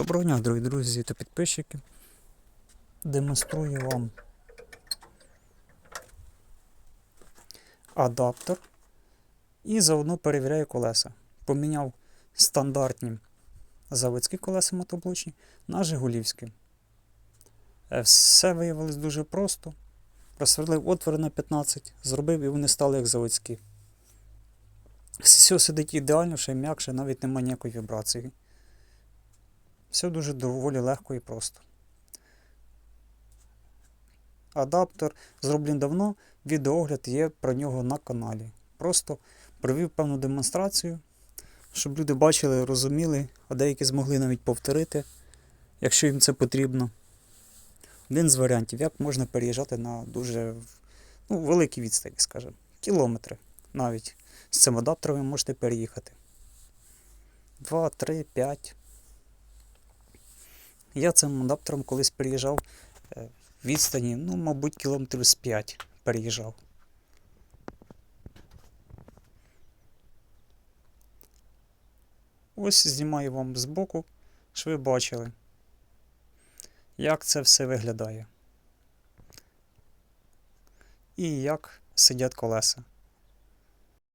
Доброго дня, дорогі друзі та підписчики. Демонструю вам адаптер і заодно перевіряю колеса. Поміняв стандартні заводські колеса мотоблочні на Жигулівські. Е, Все виявилось дуже просто. Просверлив отвори на 15, зробив і вони стали як заводські. Все сидить ідеально, ще м'якше, навіть немає ніякої вібрації. Все дуже доволі легко і просто. Адаптер зроблений давно, відеогляд є про нього на каналі. Просто провів певну демонстрацію, щоб люди бачили, розуміли, а деякі змогли навіть повторити, якщо їм це потрібно. Один з варіантів, як можна переїжджати на дуже ну, великі відстані, скажімо, кілометри навіть. З цим адаптером ви можете переїхати. 2, 3, 5. Я цим адаптером колись переїжджав е, відстані, ну, мабуть, кілометрів з 5 переїжджав. Ось знімаю вам збоку, щоб ви бачили, як це все виглядає. І як сидять колеса.